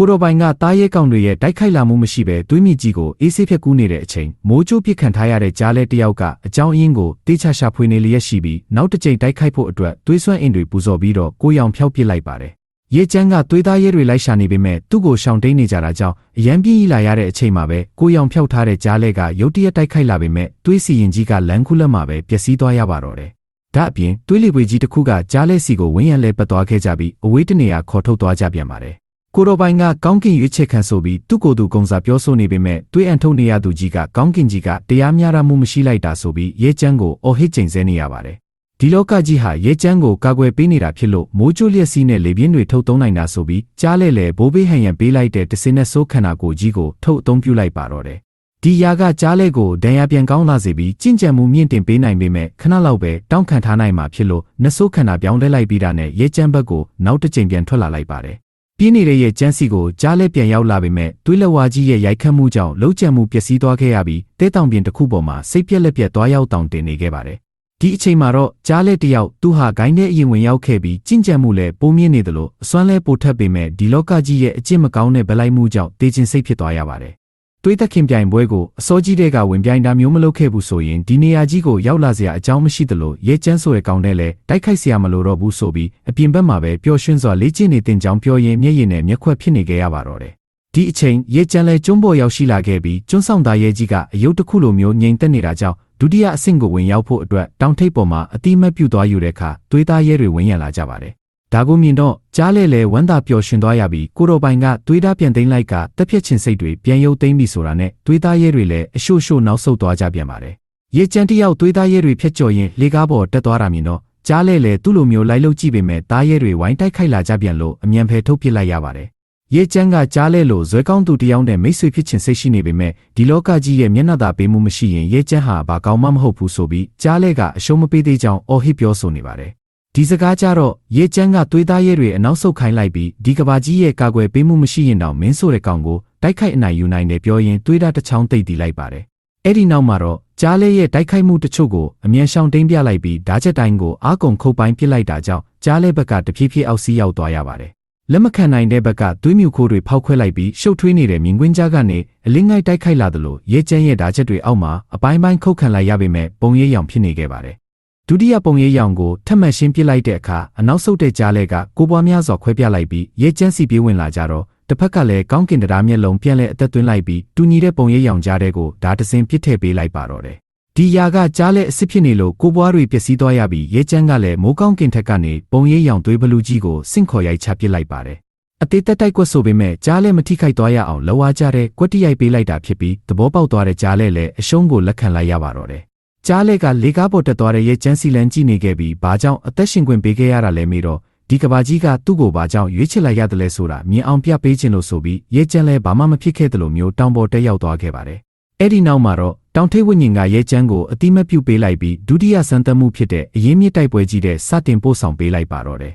ကိုတော်ပိုင်ကတားရဲကောင်တွေရဲ့တိုက်ခိုက်လာမှုမရှိဘဲသွေးမြစ်ကြီးကိုအေးဆေးဖြက်ကူးနေတဲ့အချိန်မိုးကြိုးပစ်ခံထားရတဲ့ကြားလဲတစ်ယောက်ကအကြောင်းအရင်းကိုတေးချရှာဖွေနေလျက်ရှိပြီးနောက်တစ်ကြိမ်တိုက်ခိုက်ဖို့အတွက်သွေးစွမ်းအင်တွေပူဇော်ပြီးတော့ကိုရောင်ဖျောက်ပစ်လိုက်ပါတယ်။ရဲချမ်းကသွေးသားရဲတွေလိုက်ရှာနေပေမဲ့သူ့ကိုရှောင်တိန်နေကြတာကြောင့်အရန်ပြင်းကြီးလာရတဲ့အချိန်မှာပဲကိုရောင်ဖျောက်ထားတဲ့ကြားလဲကရုတ်တရက်တိုက်ခိုက်လာပေမဲ့သွေးစီရင်ကြီးကလမ်းခုလက်မှာပဲပျက်စီးသွားရပါတော့တယ်။ဒါအပြင်သွေးလီပွေကြီးတစ်ခုကကြားလဲစီကိုဝင်းရံလဲပတ်သွားခဲ့ကြပြီးအဝေးတနေရာခေါ်ထုတ်သွားကြပြန်ပါတယ်။ ကိုတော်ပိုင်ကကောင်းကင်ရွေးချယ်ခံဆိုပြီးသူ့ကိုယ်သူကုံစာပြောဆိုနေပေမဲ့တွေးအံထုတ်နေရသူကြီးကကောင်းကင်ကြီးကတရားမျှတမှုမရှိလိုက်တာဆိုပြီးရဲချမ်းကိုအော်ဟစ်ချိန်ဆနေရပါတယ်။ဒီလောကကြီးဟာရဲချမ်းကိုကာကွယ်ပေးနေတာဖြစ်လို့မိုးကြိုးလျက်စီးနဲ့လေပြင်းတွေထုတ်သုံးနိုင်တာဆိုပြီးကြားလဲလေဘိုးဘေးဟန်ရန်ပေးလိုက်တဲ့တစင်းနဲ့စိုးခန္ဓာကိုယ်ကြီးကိုထုတ်အသုံးပြုလိုက်ပါတော့တယ်။ဒီယာကကြားလဲကိုဒဏ်ရာပြန်ကောင်းလာစေပြီးကြင့်ကြံမှုမြင့်တင်ပေးနိုင်ပေမဲ့ခဏလောက်ပဲတောင်းခံထားနိုင်မှာဖြစ်လို့နှဆိုးခန္ဓာပြောင်းလဲလိုက်ပြီးတာနဲ့ရဲချမ်းဘက်ကိုနောက်တစ်ချိန်ပြန်ထွက်လာလိုက်ပါတယ် ပြင်းနေတဲ့ရဲ့ကျန်းစီကိုကြားလဲပြန်ရောက်လာပေမဲ့သွေးလက်ဝါးကြီးရဲ့ရိုက်ခတ်မှုကြောင့်လှုပ်ကြံမှုပျက်စီးသွားခဲ့ရပြီးတဲတောင်ပြင်တစ်ခုပေါ်မှာစိတ်ပြက်လက်ပြက်သွားရောက်တောင်တင်နေခဲ့ပါတယ်။ဒီအချိန်မှာတော့ကြားလဲတယောက်သူဟာဂိုင်းထဲအရင်ဝင်ရောက်ခဲ့ပြီးကြင်ကြံမှုလည်းပိုးမြင့်နေသလိုအစွမ်းလဲပိုထပ်ပေမဲ့ဒီလောကကြီးရဲ့အကျင့်မကောင်းတဲ့ဗလိုက်မှုကြောင့်တေးချင်းစိတ်ဖြစ်သွားရပါတယ်။ တွေးသက်ခင်ပြိုင်ပွဲကိုအစောကြီးတဲ့ကဝင်ပြိုင်တာမျိုးမလုပ်ခဲ့ဘူးဆိုရင်ဒီနေရာကြီးကိုရောက်လာစရာအကြောင်းမရှိသလိုရဲကျန်းဆိုရဲ့ကောင်းတဲ့လဲတိုက်ခိုက်စရာမလိုတော့ဘူးဆိုပြီးအပြင်ဘက်မှာပဲပျော်ရွှင်စွာလေ့ကျင့်နေတင်ကြောင်းပြောရင်းမျက်ရည်နဲ့မျက်ခွက်ဖြစ်နေခဲ့ရပါတော့တယ်။ဒီအချိန်ရဲကျန်းလဲကျွန်းပေါ်ရောက်ရှိလာခဲ့ပြီးကျွန်းဆောင်သားရဲကြီးကအယုတ်တစ်ခုလိုမျိုးငြိမ်သက်နေတာကြောင့်ဒုတိယအဆင့်ကိုဝင်ရောက်ဖို့အတွက်တောင်ထိပ်ပေါ်မှာအတိမတ်ပြုတ်သွားယူတဲ့အခါသွေးသားရဲတွေဝင်ရလာကြပါတယ်။ ဒါကိုမြင်တော့ကြားလဲလဲဝမ်းသာပျော်ရွှင်သွားရပြီးကိုတော်ပိုင်ကသွေးသားပြန်သိမ်းလိုက်ကတက်ဖြတ်ခြင်းစိတ်တွေပြန်ရုပ်သိမ်းပြီဆိုတာနဲ့သွေးသားရဲတွေလည်းအရှို့ရှို့နောက်ဆုတ်သွားကြပြန်ပါတယ်။ရေကျန်းတယောက်သွေးသားရဲတွေဖြတ်ကျော်ရင်လေကားပေါ်တက်သွားတာမြင်တော့ကြားလဲလဲသူ့လိုမျိုးလိုက်လို့ကြည့်ပေမဲ့သားရဲတွေဝိုင်းတိုက်ခိုက်လာကြပြန်လို့အမြန်ဖယ်ထုတ်ပစ်လိုက်ရပါတယ်။ရေကျန်းကကြားလဲလို့ဇွဲကောင်းသူတယောက်နဲ့မိတ်ဆွေဖြစ်ခြင်းစိတ်ရှိနေပေမဲ့ဒီလောကကြီးရဲ့မျက်နှာသာပေးမှုမရှိရင်ရေကျန်းဟာဘာကောင်းမှမဟုတ်ဘူးဆိုပြီးကြားလဲကအရှုံးမပေးသေးကြောင်းအော်ဟစ်ပြောဆိုနေပါတယ် ဒီစကားကြတော့ရေချမ်းကသွေးသားရဲတွေအနောက်ဆုတ်ခိုင်းလိုက်ပြီးဒီကဘာကြီးရဲ့ကာကွယ်ပေးမှုမရှိရင်တော့မင်းဆိုတဲ့ကောင်ကိုတိုက်ခိုက်အနိုင်ယူနိုင်တယ်ပြောရင်သွေးသားတစ်ချောင်းတိတ်တီးလိုက်ပါတယ်။အဲ့ဒီနောက်မှာတော့ကြားလဲရဲ့တိုက်ခိုက်မှုတချို့ကိုအမြန်ရှောင်တိန်ပြလိုက်ပြီးဓာချက်တိုင်းကိုအာကုံခုတ်ပိုင်းပစ်လိုက်တာကြောင့်ကြားလဲဘက်ကတဖြည်းဖြည်းအောက်စီးရောက်သွားရပါတယ်။လက်မခံနိုင်တဲ့ဘက်ကသွေးမြူခိုးတွေဖောက်ခွဲလိုက်ပြီးရှုပ်ထွေးနေတဲ့မြင်ကွင်းကြားကနေအလင်းငိုက်တိုက်ခိုက်လာသလိုရဲကျန်းရဲ့ဓာချက်တွေအောက်မှာအပိုင်းပိုင်းခုတ်ခံလိုက်ရပေမဲ့ပုံရိပ်ရောင်ဖြစ်နေခဲ့ပါတယ် ဒုတိယပုံရိပ်ရောင်ကိုထပ်မံရှင်းပစ်လိုက်တဲ့အခါအနောက်ဆုတ်တဲ့ကြားလဲကကိုပွားများစွာခွဲပြလိုက်ပြီးရဲကျန်းစီပြေးဝင်လာကြတော့တစ်ဖက်ကလည်းကောင်းကင်တရားမျက်လုံးပြန်လဲအသက်သွင်းလိုက်ပြီးတူညီတဲ့ပုံရိပ်ရောင်ကြားတဲ့ကိုဓာတစင်ပစ်ထည့်ပေးလိုက်ပါတော့တယ်ဒီယာကကြားလဲအစ်စ်ဖြစ်နေလို့ကိုပွားတွေပျက်စီးသွားရပြီးရဲကျန်းကလည်းမိုးကောင်းကင်ထက်ကနေပုံရိပ်ရောင်သွေးဘလူးကြီးကိုစင့်ခေါ်ရိုက်ချပစ်လိုက်ပါတယ်အသေးသက်တိုက်ကွက်ဆိုပေမဲ့ကြားလဲမထိခိုက်သွားရအောင်လောဝါကြတဲ့ကွက်တိရိုက်ပေးလိုက်တာဖြစ်ပြီးသဘောပေါက်သွားတဲ့ကြားလဲလည်းအရှုံးကိုလက်ခံလိုက်ရပါတော့တယ် ကြားလက်ကလေကားပေါ်တက်သွားတဲ့ရဲ့ကျန်းစီလန်ကြည့်နေခဲ့ပြီးဘာကြောင့်အသက်ရှင်ခွင့်ပေးခဲ့ရတာလဲမေးတော့ဒီကဘာကြီးကသူ့ကိုဘာကြောင့်ရွေးချယ်လိုက်ရတယ်လဲဆိုတာမြင်အောင်ပြပေးခြင်းလို့ဆိုပြီးရဲကျန်းလဲဘာမှမဖြစ်ခဲ့တယ်လို့မျိုးတောင်ပေါ်တက်ရောက်သွားခဲ့ပါတယ်။အဲ့ဒီနောက်မှာတော့တောင်ထိပ်ဝိညာဉ်ကရဲကျန်းကိုအတိမတ်ပြုပေးလိုက်ပြီးဒုတိယစံတမှုဖြစ်တဲ့အရင်မြစ်တိုက်ပွဲကြီးတဲ့စတင်ပို့ဆောင်ပေးလိုက်ပါတော့တယ်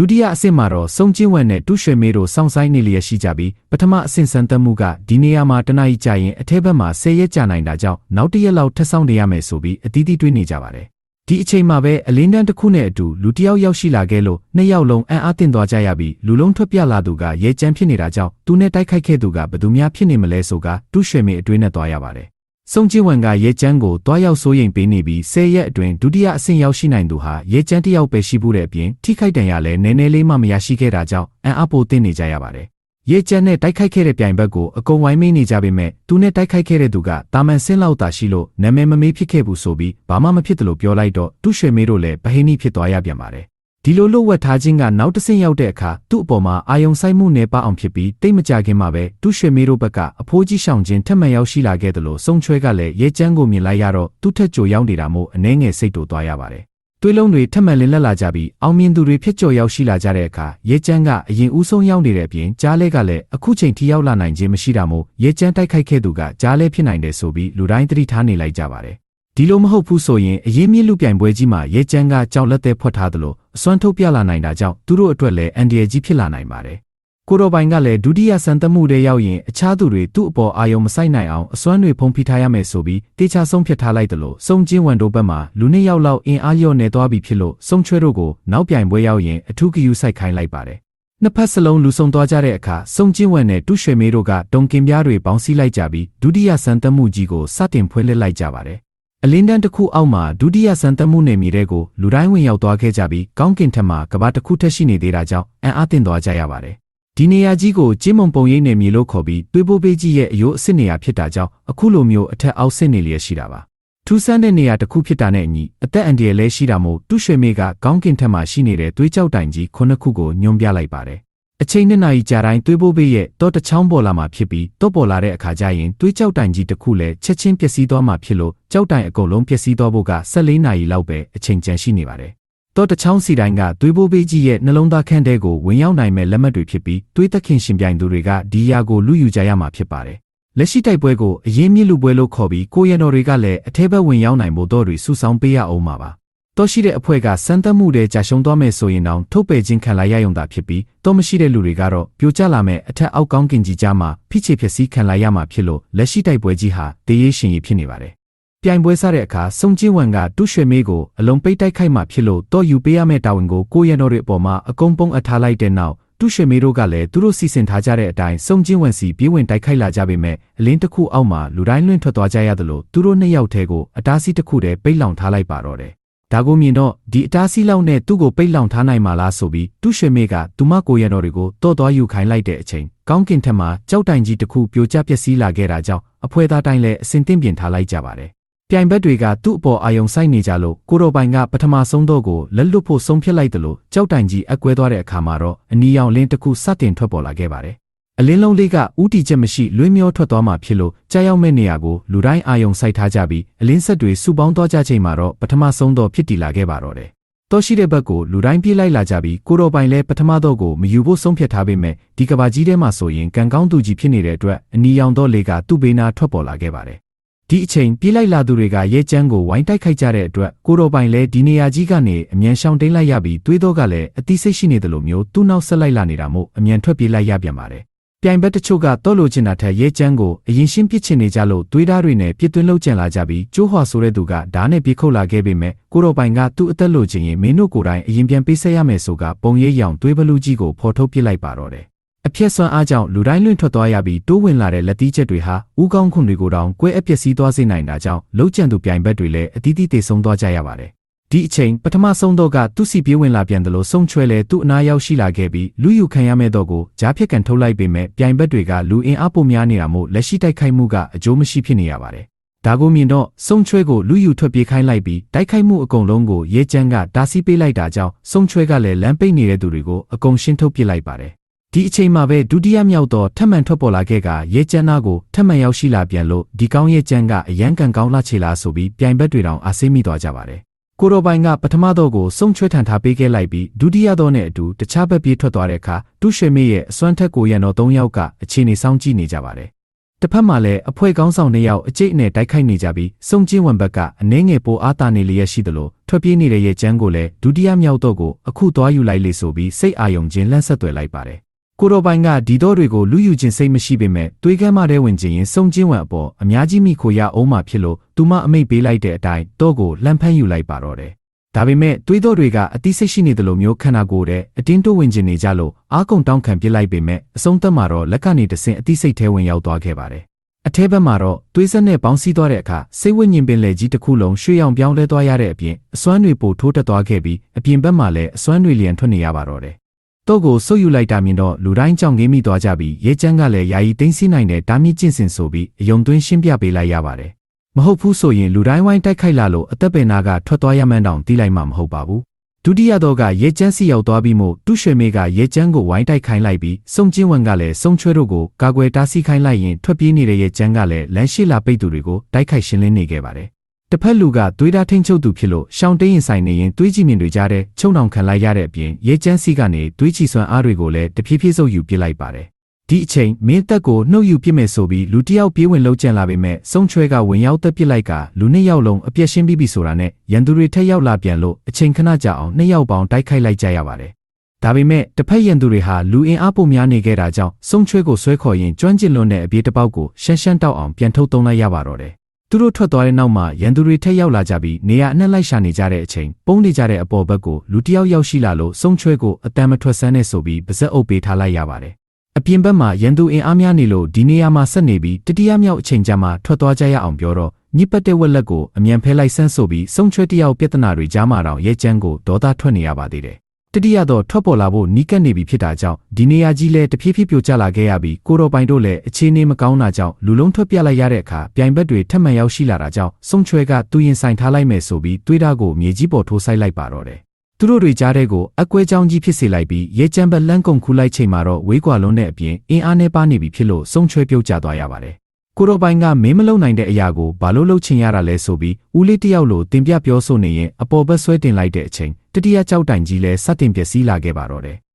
ဒုတိယအဆင့်မှာတော့စုံချင်းဝက်နဲ့တူးရွှေမေးတို့စောင့်ဆိုင်နေလျက်ရှိကြပြီးပထမအဆင့်စံတက်မှုကဒီနေရာမှာတနအီကြာရင်အထက်ဘက်မှာဆယ်ရက်ကြာနိုင်တာကြောင့်နောက်တစ်ရက်လောက်ထပ်ဆောင်နေရမယ်ဆိုပြီးအတီးတီးတွေးနေကြပါတယ်ဒီအချိန်မှာပဲအလင်းတန်းတစ်ခုနဲ့အတူလူတစ်ယောက်ရောက်ရှိလာခဲ့လို့နှစ်ယောက်လုံးအံ့အားသင့်သွားကြရပြီးလူလုံးထွက်ပြလာသူကရဲကျန်းဖြစ်နေတာကြောင့်သူနဲ့တိုက်ခိုက်ခဲ့သူကဘယ်သူများဖြစ်နေမလဲဆိုကတူးရွှေမေးအတွင်းနဲ့သွားရပါတယ် စုံကျင်းဝန်ကရဲကျန်းကိုတွားရောက်စိုးရိမ်ပေးနေပြီးဆယ်ရက်အတွင်းဒုတိယအဆင့်ရောက်ရှိနိုင်သူဟာရဲကျန်းတစ်ယောက်ပဲရှိဖို့တဲ့အပြင်ထိခိုက်ဒဏ်ရာလည်းနည်းနည်းလေးမှမရရှိခဲ့တာကြောင့်အံ့အားပိုတင်နေကြရပါတယ်။ရဲကျန်းနဲ့တိုက်ခိုက်ခဲ့တဲ့ပြိုင်ဘက်ကိုအကုန်ဝိုင်းမိနေကြပေမဲ့သူနဲ့တိုက်ခိုက်ခဲ့တဲ့သူကတာမန်ဆင်းလောက်သာရှိလို့နာမည်မမေးဖြစ်ခဲ့ဘူးဆိုပြီးဘာမှမဖြစ်တယ်လို့ပြောလိုက်တော့တူးရွှေမေးတို့လည်းဗဟိနိဖြစ်သွားရပြန်ပါတယ်။ ဒီလိုလှုပ်ဝက်ထားခြင်းကနောက်တစ်ဆင့်ရောက်တဲ့အခါသူ့အပေါ်မှာအာယုံဆိုင်မှုနဲ့ပအောင်ဖြစ်ပြီးတိတ်မကြခင်မှာပဲတူးရွှေမေးတို့ဘက်ကအဖိုးကြီးရှောင်ခြင်းထက်မှန်ရောက်ရှိလာခဲ့တယ်လို့စုံချွဲကလည်းရဲချမ်းကိုမြင်လိုက်ရတော့သူ့ထက်ကြိုရောက်နေတာမို့အနှဲငယ်စိတ်တူသွားရပါတယ်။တွေးလုံးတွေထက်မှန်လင်းလက်လာကြပြီးအောင်မြင်သူတွေဖြစ်ကြော်ရောက်ရှိလာကြတဲ့အခါရဲချမ်းကအရင်ဦးဆုံးရောက်နေတဲ့အပြင်ကြားလဲကလည်းအခုချိန်ထိရောက်လာနိုင်ခြင်းမရှိတာမို့ရဲချမ်းတိုက်ခိုက်ခဲ့သူကကြားလဲဖြစ်နိုင်တယ်ဆိုပြီးလူတိုင်းသတိထားနေလိုက်ကြပါတယ် ဒီလိုမဟုတ်ဘူးဆိုရင်အရေးမြင့်လူပြိုင်ပွဲကြီးမှာရဲချမ်းကကြောက်လက်သက်ဖွက်ထားသလိုအစွမ်းထုတ်ပြလာနိုင်တာကြောင့်သူတို့အတွက်လည်းအန်ဒီယယ်ကြီးဖြစ်လာနိုင်ပါတယ်။ကိုတော်ပိုင်ကလည်းဒုတိယစံသက်မှုတွေရောက်ရင်အခြားသူတွေသူ့အပေါ်အာရုံမဆိုင်နိုင်အောင်အစွမ်းတွေဖုံးဖိထားရမယ်ဆိုပြီးတေချာဆုံးဖြတ်ထားလိုက်သလိုစုံချင်းဝန်တို့ဘက်မှာလူနှစ်ယောက်လောက်အင်အားလျော့နေသွားပြီဖြစ်လို့စုံချွဲတို့ကိုနောက်ပြိုင်ပွဲရောက်ရင်အထူးဂယူစိုက်ခိုင်းလိုက်ပါတယ်နှစ်ဖက်စလုံးလူဆုံသွားကြတဲ့အခါစုံကျင်းဝက်နဲ့တူးရွှေမေးတို့ကတုံကင်ပြားတွေပေါင်းစည်းလိုက်ကြပြီးဒုတိယစံတက်မှုကြီးကိုစတင်ဖွင့်လှစ်လိုက်ကြပါတယ်။ အလင်းတန်းတစ်ခုအောက်မှာဒုတိယစံတက်မှုနယ်မြေတွေကိုလူတိုင်းဝင်ရောက်သွားခဲ့ကြပြီးကောင်းကင်ထက်မှာကဘာတစ်ခုထက်ရှိနေသေးတာကြောင့်အံ့အားသင့်သွားကြရပါတယ်။ဒီနေရာကြီးကိုကျင်းမုံပုံရိပ်နယ်မြေလို့ခေါ်ပြီးတွေးပိုးပေးကြီးရဲ့အယိုးအစ်စ်နေရာဖြစ်တာကြောင့်အခုလိုမျိုးအထက်အောက်ဆစ်နေလျက်ရှိတာပါ။ထူးဆန်းတဲ့နေရာတစ်ခုဖြစ်တာနဲ့အညီအသက်အန္တရာယ်လည်းရှိတာမို့တူးရွှေမေးကကောင်းကင်ထက်မှာရှိနေတဲ့သွေးကြောက်တိုင်ကြီးခုနှစ်ခုကိုညွှန်ပြလိုက်ပါတယ် အချိန်နှစ်နာရီကြာတိုင်းသွေးပိုးပေးရဲ့တောတချောင်းပေါ်လာမှာဖြစ်ပြီးတော့ပေါ်လာတဲ့အခါကျရင်သွေးကြောက်တိုင်ကြီးတစ်ခုလည်းချက်ချင်းပျက်စီးသွားမှာဖြစ်လို့ကြောက်တိုင်အကုန်လုံးပျက်စီးသွားဖို့က14နာရီလောက်ပဲအချိန်ကျန်ရှိနေပါတယ်။တောတချောင်းစီတိုင်းကသွေးပိုးပေးကြီးရဲ့နှလုံးသားခန့်တဲ့ကိုဝင်ရောက်နိုင်မဲ့လက်မှတ်တွေဖြစ်ပြီးသွေးသက်ခင်ရှင်ပြိုင်သူတွေကဒီယာကိုလူယူကြရမှာဖြစ်ပါတယ်။လက်ရှိတိုက်ပွဲကိုအရင်မြစ်လူပွဲလို့ခေါ်ပြီးကိုရန်တော်တွေကလည်းအထက်ဘက်ဝင်ရောက်နိုင်ဖို့တော့တွေစုဆောင်းပေးရအောင်ပါပါ။ တော့ရှိတဲ့အဖွဲ့ကစမ်းသပ်မှုတွေကြာရှုံးသွားမယ်ဆိုရင်တောင်ထုတ်ပယ်ခြင်းခံလိုက်ရရုံသာဖြစ်ပြီးတော့မရှိတဲ့လူတွေကတော့ပြိုကျလာမဲ့အထက်အောက်ကောင်းကင်ကြီးကြားမှာဖိချေဖြစ်စည်းခံလိုက်ရမှာဖြစ်လို့လက်ရှိတိုက်ပွဲကြီးဟာတည်ရရှင်ရဖြစ်နေပါတယ်။ပြိုင်ပွဲစားတဲ့အခါစုံချင်းဝန်ကတူးရွှေမေးကိုအလုံးပိတ်တိုက်ခိုက်မှဖြစ်လို့တော့ယူပေးရမယ့်တာဝန်ကိုကိုရန်တော်တွေအပေါ်မှာအကုန်ပုံအထားလိုက်တဲ့နောက်တူးရွှေမေးတို့ကလည်းသူတို့စီစဉ်ထားကြတဲ့အတိုင်းစုံချင်းဝန်စီပြေးဝင်တိုက်ခိုက်လာကြပေမဲ့အလင်းတစ်ခုအောက်မှာလူတိုင်းလွင့်ထွက်သွားကြရသလိုသူတို့နှစ်ယောက်တည်းကိုအတားစီးတစ်ခုတည်းပိတ်လောင်ထားလိုက်ပါတော့တယ် ဒါကိုမြင်တော့ဒီအတားစီးလောက်နဲ့သူ့ကိုပိတ်လောင်ထားနိုင်မှာလားဆိုပြီးတူးရွှေမေကသူမကိုရတော်တွေကိုတော့သွားယူခိုင်းလိုက်တဲ့အချိန်ကောင်းကင်ထက်မှာကြောက်တိုင်ကြီးတစ်ခုပြိုကျပျက်စီးလာခဲ့တာကြောင့်အဖွဲသားတိုင်းလည်းအစင်တင်းပြင်ထားလိုက်ကြပါတယ်။ပြိုင်ဘက်တွေကသူ့အပေါ်အာယုံစိုက်နေကြလို့ကိုတော်ပိုင်ကပထမဆုံးတော့ကိုလက်လွတ်ဖို့ဆုံးဖြတ်လိုက်တယ်လို့ကြောက်တိုင်ကြီးအကွဲသွားတဲ့အခါမှာတော့အနီရောင်လင်းတစ်ခုစတင်ထွက်ပေါ်လာခဲ့ပါတယ် အလင်းလုံးလေးကဥတီချက်မရှိလွင်းမျောထွက်သွားမှဖြစ်လို့ကြားရောက်မဲ့နေရာကိုလူတိုင်းအာယုံစိုက်ထားကြပြီးအလင်းဆက်တွေစုပေါင်းသွားကြချိန်မှာတော့ပထမဆုံးတော့ဖြစ်တည်လာခဲ့ပါတော့တယ်။တောရှိတဲ့ဘက်ကိုလူတိုင်းပြေးလိုက်လာကြပြီးကိုတော်ပိုင်လည်းပထမတော့ကိုမယူဖို့ဆုံးဖြတ်ထားပေမဲ့ဒီကဘာကြီးထဲမှာဆိုရင်ကံကောင်းသူကြီးဖြစ်နေတဲ့အတွက်အနီရောင်တော့လေကသူ့ဘေးနာထွက်ပေါ်လာခဲ့ပါတယ်။ဒီအချိန်ပြေးလိုက်လာသူတွေကရဲချမ်းကိုဝိုင်းတိုက်ခိုက်ကြတဲ့အတွက်ကိုတော်ပိုင်လည်းဒီနေရာကြီးကနေအမြန်ရှောင်တိန်လိုက်ရပြီးတွေးတော့ကလည်းအတိစိတ်ရှိနေတယ်လို့မျိုးသူ့နောက်ဆက်လိုက်လာနေတာမို့အမြန်ထွက်ပြေးလိုက်ရပြန်ပါတယ် ပြိုင်ဘက်တချို့ကတော့လိုချင်တာထက်ရဲချမ်းကိုအရင်ရှင်းပစ်ချင်နေကြလို့တွေးဓားတွေနဲ့ပြစ်သွင်းလုပ်ကြံလာကြပြီးကျိုးဟွာဆိုတဲ့သူကဓာတ်နဲ့ပြစ်ခုတ်လာခဲ့ပေမဲ့ကိုတော်ပိုင်ကသူ့အသက်လိုချင်ရင်မင်းတို့ကိုယ်တိုင်အရင်ပြန်ပေးဆက်ရမယ်ဆိုကပုံရိပ်ရောင်တွေးဘလူးကြီးကိုဖော်ထုတ်ပစ်လိုက်ပါတော့တယ်အပြက်ဆွမ်းအားကြောင့်လူတိုင်းလွင့်ထွက်သွားရပြီးတိုးဝင်လာတဲ့လက်သီးချက်တွေဟာဥကောင်းခွန်တွေကိုတောင်ကွဲအပြက်စီးသွားစေနိုင်တာကြောင့်လှုပ်ကြံသူပြိုင်ဘက်တွေလည်းအသီးသီးတေဆုံးသွားကြရပါတယ် ဒီအချိန်ပထမဆုံးတော့ကသူ့စီပြေးဝင်လာပြန်တယ်လို့ဆုံးချွဲလဲသူ့အနာရောက်ရှိလာခဲ့ပြီးလူယူခံရမဲ့တော့ကိုဂျားဖြစ်ကန်ထုတ်လိုက်ပေမဲ့ပြိုင်ဘက်တွေကလူအင်အားပိုများနေတာမို့လက်ရှိတိုက်ခိုက်မှုကအကျိုးမရှိဖြစ်နေရပါတယ်။ဒါကိုမြင်တော့ဆုံးချွဲကိုလူယူထွက်ပြေးခိုင်းလိုက်ပြီးတိုက်ခိုက်မှုအကုန်လုံးကိုရဲချမ်းကတားဆီးပေးလိုက်တာကြောင့်ဆုံးချွဲကလည်းလမ်းပိတ်နေတဲ့သူတွေကိုအကုန်ရှင်းထုတ်ပစ်လိုက်ပါတယ်။ဒီအချိန်မှာပဲဒုတိယမြောက်တော့ထပ်မံထွက်ပေါ်လာခဲ့ကရဲကျန်းသားကိုထပ်မံရောက်ရှိလာပြန်လို့ဒီကောင်းရဲကျန်းကအရန်ကန်ကောင်းလာချေလာဆိုပြီးပြိုင်ဘက်တွေတောင်အားဆေးမိသွားကြပါတယ် ကိုတော်ပိုင်ကပထမတော့ကိုစုံချွဲထန်ထားပေးခဲ့လိုက်ပြီးဒုတိယတော့နဲ့အတူတခြားဘက်ပြေးထွက်သွားတဲ့အခါတူးရွှေမေရဲ့အစွမ်းထက်ကိုရန်တော်၃ယောက်ကအခြေအနေစောင့်ကြည့်နေကြပါတယ်။တစ်ဖက်မှာလည်းအဖွဲကောင်းဆောင်၂ယောက်အကျိတ်နဲ့တိုက်ခိုက်နေကြပြီးစုံချင်းဝန်ဘက်ကအနှဲငယ်ပိုအားတာနေလျက်ရှိသလိုထွက်ပြေးနေတဲ့ရဲ့ကျန်းကိုလည်းဒုတိယမြောက်တော့ကိုအခုသွားယူလိုက်လေဆိုပြီးစိတ်အာယုံချင်းလန့်ဆက်သွယ်လိုက်ပါတယ် ကိုတော်ပိုင်ကဒီတော့တွေကိုလူယူခြင်းစိတ်မရှိပေမဲ့တွေးကမ်းမတဲ့ဝင်ခြင်းရင်စုံချင်းဝံအပေါ်အများကြီးမိခိုရအောင်မှဖြစ်လို့သူမအမိတ်ပေးလိုက်တဲ့အတိုင်းတော့ကိုလှမ်းဖမ်းယူလိုက်ပါတော့တယ်။ဒါပေမဲ့တွေးတော့တွေကအတိစိတ်ရှိနေတယ်လို့မျိုးခန္ဓာကိုယ်တဲ့အတင်းတိုးဝင်ခြင်းနေကြလို့အာကုံတောင်းခံပစ်လိုက်ပေမဲ့အဆုံးသက်မှာတော့လက်ကနေတဆင်အတိစိတ်ထဲဝင်ရောက်သွားခဲ့ပါတယ်။အထဲဘက်မှာတော့သွေးဆက်နဲ့ပေါင်းစည်းသွားတဲ့အခါစိတ်ဝိညာဉ်ပင်လေကြီးတစ်ခုလုံးရွှေရောင်ပြောင်းလဲသွားရတဲ့အပြင်အစွမ်းတွေပိုထိုးတက်သွားခဲ့ပြီးအပြင်ဘက်မှာလည်းအစွမ်းတွေလျံထွက်နေရပါတော့တယ် တော့ကိုဆုတ်ယူလိုက်တာမြင်တော့လူတိုင်းကြောင်ငင်းမိသွားကြပြီးရဲချမ်းကလည်းယာယီသိမ်းဆည်းနိုင်တဲ့တားမြစ်ကျင့်စဉ်ဆိုပြီးအယုံသွင်းရှင်းပြပေးလိုက်ရပါတယ်။မဟုတ်ဘူးဆိုရင်လူတိုင်းဝိုင်းတိုက်ခိုက်လာလို့အသက်ပင်နာကထွက်သွားရမှန်းတောင်တီးလိုက်မှမဟုတ်ပါဘူး။ဒုတိယတော့ကရဲချမ်းစီရောက်သွားပြီးမှတူးရွှေမေကရဲချမ်းကိုဝိုင်းတိုက်ခိုင်းလိုက်ပြီးစုံချင်းဝန်ကလည်းစုံချွဲတို့ကိုကာကွယ်တားဆီးခိုင်းလိုက်ရင်ထွက်ပြေးနေတဲ့ရဲချမ်းကလည်းလမ်းရှိလာပိတ်သူတွေကိုတိုက်ခိုက်ရှင်းလင်းနေခဲ့ပါတယ် တစ်ဖက်လူကသွေးဓာထိန်ချုပ်သူဖြစ်လို့ရှောင်းတင်းရင်ဆိုင်နေရင်သွေးကြည်မြင်တွေကြားတဲ့ချုံနှောင်ခံလိုက်ရတဲ့အပြင်ရဲကျန်းစီကနေသွေးချီစွမ်းအားတွေကိုလည်းတဖြည်းဖြည်းဆုပ်ယူပစ်လိုက်ပါတယ်။ဒီအချိန်မင်းတက်ကိုနှုတ်ယူပစ်မယ်ဆိုပြီးလူတစ်ယောက်ပြေးဝင်လုံးကျန်လာပေမဲ့စုံချွဲကဝင်ရောက်တက်ပစ်လိုက်ကလူနှစ်ယောက်လုံးအပြက်ရှင်းပြီးပြီဆိုတာနဲ့ရန်သူတွေထက်ရောက်လာပြန်လို့အချိန်ခဏကြာအောင်နှစ်ယောက်ပေါင်းတိုက်ခိုက်လိုက်ကြရပါတယ်။ဒါပေမဲ့တစ်ဖက်ရန်သူတွေဟာလူအင်အားပိုများနေခဲ့တာကြောင့်စုံချွဲကိုဆွဲခေါ်ရင်ကျွမ်းကျင်လွန်းတဲ့အပြေးတစ်ပေါက်ကိုရှမ်းရှမ်းတောက်အောင်ပြန်ထုတ်သုံးလိုက်ရပါတော့တယ် သူတို့ထွက်သွားတဲ့နောက်မှာရန်သူတွေထက်ရောက်လာကြပြီးနေရာအနှံ့လိုက်ရှာနေကြတဲ့အချိန်ပုံနေကြတဲ့အပေါ်ဘက်ကိုလူတစ်ယောက်ရောက်ရှိလာလို့စုံချွဲကိုအတန်မထွက်ဆန်းနဲ့ဆိုပြီးပါဇက်အုပ်ပေးထားလိုက်ရပါတယ်။အပြင်ဘက်မှာရန်သူအင်အားများနေလို့ဒီနေရာမှာဆက်နေပြီးတတိယမြောက်အချိန်ကျမှထွက်သွားကြရအောင်ပြောတော့ညစ်ပတ်တဲ့ဝက်လက်ကိုအမြန်ဖဲလိုက်ဆန်းဆိုပြီးစုံချွဲတစ်ယောက်ပြဿနာတွေကြားမှာတော့ရဲချမ်းကိုဒေါသထွက်နေရပါသေးတယ်။ တတိယတော့ထွက်ပေါ်လာဖို့နီးကပ်နေပြီဖြစ်တာကြောင့်ဒီနေရာကြီးလည်းတဖြည်းဖြည်းပြိုကျလာခဲ့ရပြီးကိုတော်ပိုင်တို့လည်းအခြေအနေမကောင်းတာကြောင့်လူလုံးထွက်ပြလိုက်ရတဲ့အခါပြိုင်ဘက်တွေထပ်မံရောက်ရှိလာတာကြောင့်စုံချွဲကသူရင်ဆိုင်ထားလိုက်မယ်ဆိုပြီးတွေးတာကိုမြေကြီးပေါ်ထိုးဆိုင်လိုက်ပါတော့တယ်သူတို့တွေကြားတဲ့ကိုအကွဲကြောင်းကြီးဖြစ်စေလိုက်ပြီးရဲချမ်းဘက်လန်းကုံခူးလိုက်ချိန်မှာတော့ဝေးကွာလုံးတဲ့အပြင်အင်းအားနဲ့ပါနေပြီဖြစ်လို့စုံချွဲပြုတ်ကျသွားရပါတယ်ကိုတော်ပိုင်ကမင်းမလုံနိုင်တဲ့အရာကိုဘာလို့လှုပ်ချင်ရတာလဲဆိုပြီးဦးလေးတယောက်လိုတင်ပြပြောဆိုနေရင်အပေါ်ဘက်ဆွဲတင်လိုက်တဲ့အချိန် တတိယကြောက်တိုင်ကြီးလဲစတင်ပျက်စီးလာခဲ့ပါတော့တယ်